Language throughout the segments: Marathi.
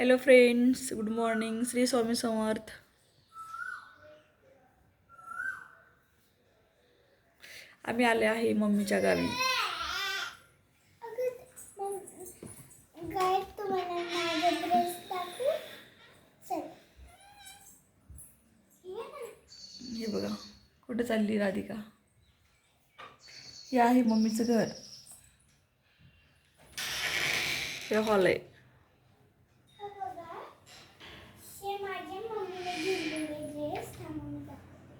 Hello friends good morning Shri Swami Samarth आम्ही आले आहे मम्मीच्या गावी. हे बघा कुठं चालली राधिका? हे आहे मम्मीचं घर. हे हॉल आहे हा बघा. हे माझ्या मम्मीने दिलेले ड्रेस थांबून दाखवते.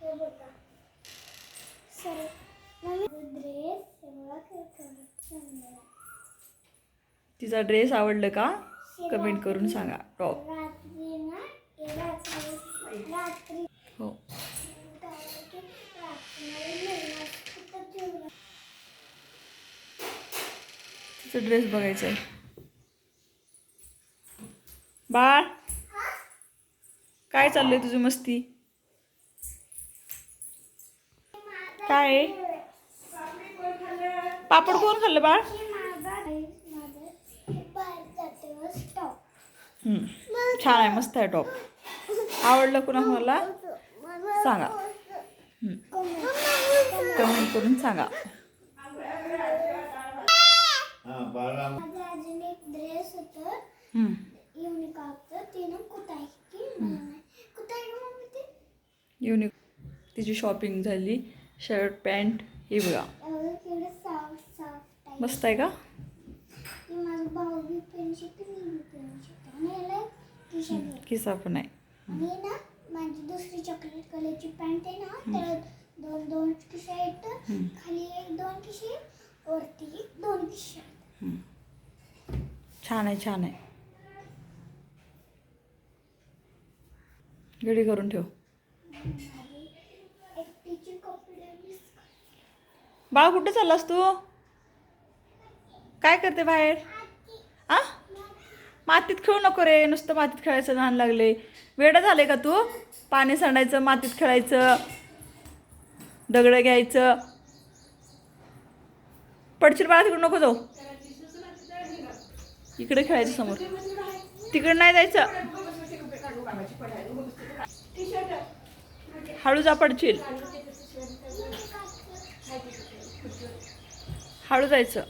हे बघा. सर मम्मी ड्रेस हे बघा काय सुंदर आहे. तिचा ड्रेस आवडलं का? कमेंट करून सांगा. टॉप हे हो. तिचा ड्रेस बघायचा आहे. बाळ काय चाललंय तुझी मस्ती? काय आहे? पापड कोण खाल्लं बाळ. छान आहे मस्त आहे टॉप आवडलं कुणा मला? सांगा. हम्म. कमेंट करून सांगा. हा ड्रेस युनिक तिची शॉपिंग झाली. शर्ट पॅन्ट हे बघा. आहे मस्त आहे का? किसा माझं टी शर्ट पण आहे. ना माझी दुसरी चॉकलेट कलरची पॅन्ट आहे ना त्याला दोन दोन खिशे आहेत खाली एक दोन किशे वरती एक दोन किशे छान आहे छान आहे. घडी करून ठेव. बाळ कुठे चाललास तू? काय करते बाहेर? आ? मातीत खेळू नको रे नुसतं मातीत खेळायचं लहान लागले. वेडं झाले का तू? पाणी सांडायचं मातीत खेळायचं दगडं घ्यायचं. पडशील बाळा तिकडे नको जाऊ. इकडे खेळायचं समोर. तिकडे नाही जायचं. हळू जा पडशील. हळू जायचं.